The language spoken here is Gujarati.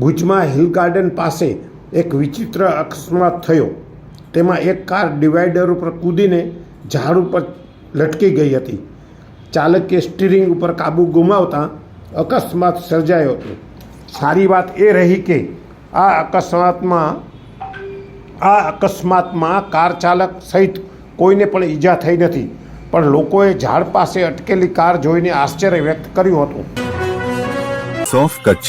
ભુજમાં હિલ ગાર્ડન પાસે એક વિચિત્ર અકસ્માત થયો. તેમાં એક કાર ડિવાઈડર ઉપર કૂદીને ઝાડ ઉપર લટકી ગઈ હતી. ચાલકે સ્ટીરિંગ ઉપર કાબુ ગુમાવતા અકસ્માત સર્જાયો હતો. સારી વાત એ રહી કે આ અકસ્માતમાં આ અકસ્માતમાં કાર ચાલક સહિત કોઈને પણ ઈજા થઈ નથી, પણ લોકોએ ઝાડ પાસે અટકેલી કાર જોઈને આશ્ચર્ય વ્યક્ત કર્યું હતું. સોફ Kutch